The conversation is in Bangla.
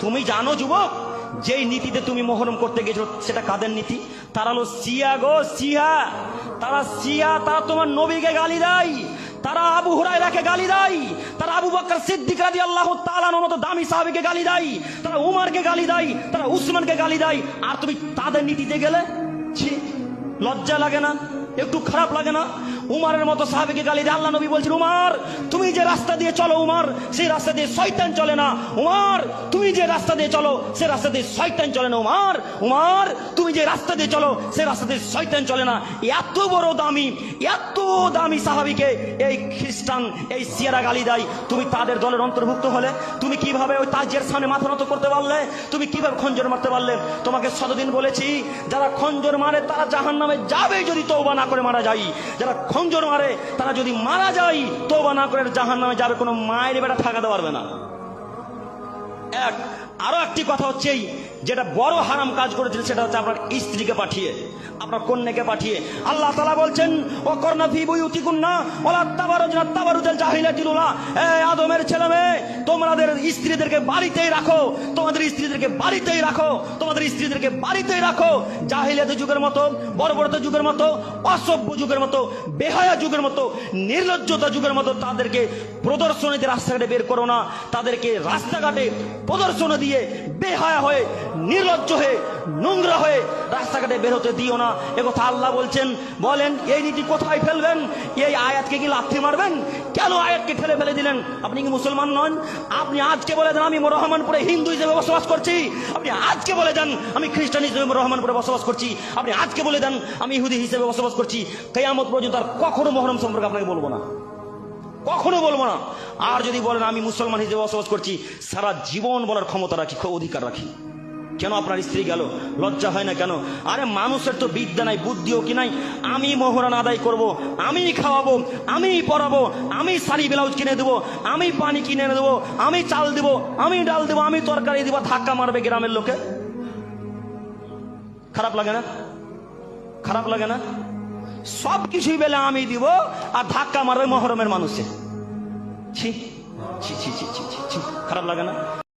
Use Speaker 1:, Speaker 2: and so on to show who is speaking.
Speaker 1: তুমি জানো, যুবক, যেই নীতিতে তুমি মহরম করতে গেছো, সেটা কাদের নীতি? তারা হলো সিয়া গো সিয়া তারা সিয়া তারা তোমার নবীকে গালি দেয়। তারা আবু হুরাইরাকে গালি দেয়। তারা আবু বকর সিদ্দিক রাজি আল্লাহ তালানোর মতো দামি সাহাবিকে গালি দেয়। তারা উমারকে গালি দেয়। তারা উসমানকে গালি দেয়। আর তুমি তাদের নীতিতে গেলে ছি, লজ্জা লাগে না, একটু খারাপ লাগে না? উমারের মতো সাহাবিকে গালি দিয়ে আল্লাহ নবী বলছেন, উমার, তুমি যে রাস্তা দিয়ে চলো উমার, সেই রাস্তা দিয়ে শয়তান চলে না। উমার, তুমি যে রাস্তা দিয়ে চলো, সে রাস্তা দিয়ে শয়তান চলে না। উমার উমার, তুমি যে রাস্তা দিয়ে চলো, সে রাস্তা দিয়ে শয়তান চলে না। এত বড় দামি, এত দামি সাহাবিকে এই খ্রিস্টান, এই সিয়ারা গালি দেয়। তুমি তাদের দলের অন্তর্ভুক্ত হলে, তুমি কীভাবে ওই তাজের সামনে মাথা নত করতে পারলে? তুমি কীভাবে খঞ্জর মারতে পারলে? তোমাকে শতদিন বলেছি, যারা খঞ্জর মারে, তারা জাহান নামে যাবে যদি তৌবা না করে মারা যায়। যারা খঞ্জর মারে তারা যদি মারা যায় তোবা না করে জাহান নামে যাবে কোনো মায়ের বেটা থাকাতে পারবে না। এক আরও একটি কথা হচ্ছে যেটা বড় হারাম কাজ করেছিল, সেটা হচ্ছে আপনার স্ত্রীকে পাঠিয়ে, আপনার কন্যাকে পাঠিয়ে। আল্লাহ তালা বলছেন ও কর্ণা ফি বই উতিকুন্না ওলা তাবারুজ না এ আদমের ছেলে মেয়ে, তোমাদের স্ত্রীদেরকে বাড়িতেই রাখো, তোমাদের স্ত্রীদেরকে বাড়িতেই রাখো, তোমাদের স্ত্রীদেরকে বাড়িতেই রাখো। জাহিলিয়াত যুগের মতো, বর্বরতা যুগের মতো, অসভ্য যুগের মতো, বেহায়া যুগের মতো, নির্লজ্জতা যুগের মতো তাদেরকে প্রদর্শনীতে রাস্তাঘাটে বের করো না। তাদেরকে রাস্তাঘাটে প্রদর্শনী দিয়ে বেহায়া হয়ে, নির্লজ্জ হয়ে, নোংরা হয়ে রাস্তাঘাটে বের হতে দিও না। একথা আল্লাহ বলছেন, বলেন, এই নীতি কোথায় ফেলবেন? এই আয়াতকে কি লাথি মারবেন? কেন আয়াতকে ফেলে ফেলে দিলেন? আপনি কি মুসলমান নন? আপনি আজকে বলে দেন, আমি রহমানপুরে হিন্দু হিসেবে বসবাস করছি। আপনি আজকে বলে দেন, আমি খ্রিস্টান হিসেবে রহমানপুরে বসবাস করছি। আপনি আজকে বলে দেন, আমি ইহুদি হিসেবে বসবাস করছি। কেয়ামত পর্যন্ত আর কখনো মহরম সম্পর্কে আপনাকে বলব না। কখনো বলব না। আর যদি বলেন, আমি মুসলমান হিসেবে বসবাস করছি, সারা জীবন বলার ক্ষমতা রাখি অধিকার রাখি। কেন আপনার স্ত্রী গেল? লজ্জা হয় না কেন? আরে মানুষের তো বিদ্যা নাই, বুদ্ধিও কি নাই? আমি মোহরান আদায় করব, আমি খাওয়াবো, আমি পড়াবো, আমি শাড়ি, ব্লাউজ কিনে দেবো, আমি পানি কিনে এনে দেবো, আমি চাল দেবো, আমি ডাল দেবো, আমি তরকারি দেবো, ধাক্কা মারবে গ্রামের লোকে। খারাপ লাগে না? খারাপ লাগে না? সব কিছুই বেলে আমি দিব আর ধাক্কা মারবে মহরমের মানুষে। ছি ছি ছি ছি ছি ছি খারাপ লাগে না?